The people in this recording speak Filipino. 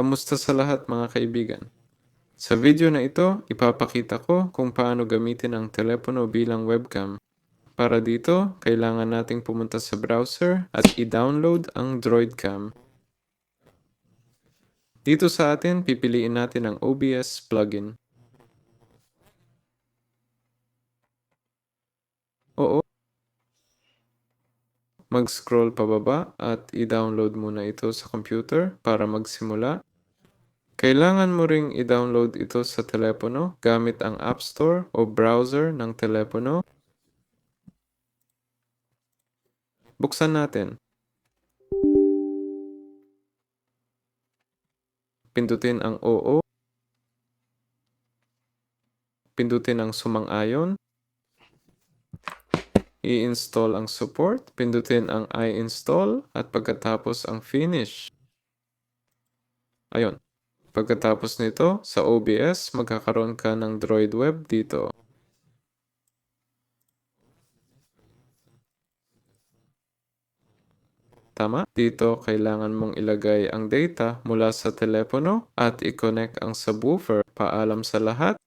Kamusta sa lahat mga kaibigan? Sa video na ito, ipapakita ko kung paano gamitin ang telepono bilang webcam. Para dito, kailangan nating pumunta sa browser at i-download ang DroidCam. Dito sa atin, pipiliin natin ang OBS plugin. Oo. Mag-scroll pababa at i-download muna ito sa computer para magsimula. Kailangan mo ring i-download ito sa telepono gamit ang App Store o browser ng telepono. Buksan natin. Pindutin ang Oo. Pindutin ang sumang-ayon. I-install ang support. Pindutin ang I install at pagkatapos ang finish. Ayun. Pagkatapos nito, sa OBS, magkakaroon ka ng Droid Web dito. Tama? Dito, kailangan mong ilagay ang data mula sa telepono at i-connect ang subwoofer. Paalam sa lahat.